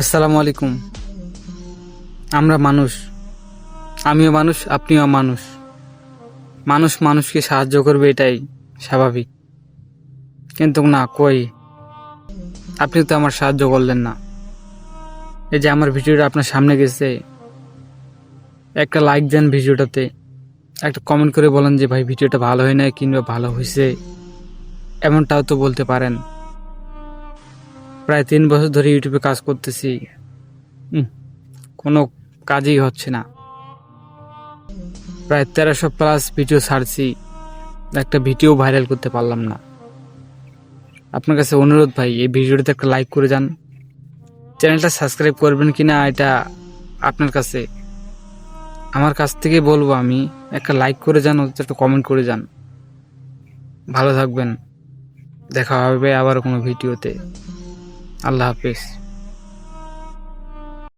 আসসালামু আলাইকুম। আমরা মানুষ। আমিও মানুষ, আপনিও মানুষ। মানুষ মানুষকে সাহায্য করবে এটাই স্বাভাবিক। কিন্তু না, কই? আপনি তো আমার সাহায্য করলেন না। এই যে আমার ভিডিওটা আপনার সামনে গেছে, একটা লাইক দেন ভিডিওটাতে। একটা কমেন্ট করে বলেন যে, ভাই, ভিডিওটা ভালো হয় না কিংবা ভালো হয়েছে এমনটাও তো বলতে পারেন। প্রায় তিন বছর ধরে ইউটিউবে কাজ করতেছি। কোনো কাজই হচ্ছে না। প্রায় তেরোশো প্লাস ভিডিও ছাড়ছি। একটা ভিডিও ভাইরাল করতে পারলাম না। আপনার কাছে অনুরোধ ভাই, এই ভিডিওটাতে একটা লাইক করে যান। চ্যানেলটা সাবস্ক্রাইব করবেন কি না এটা আপনার কাছে। আমার কাছ থেকে বলব আমি, একটা লাইক করে যান, অথচ একটা কমেন্ট করে যান। ভালো থাকবেন। দেখা হবে আবার কোনো ভিডিওতে। আল্লাহ হাফিজ।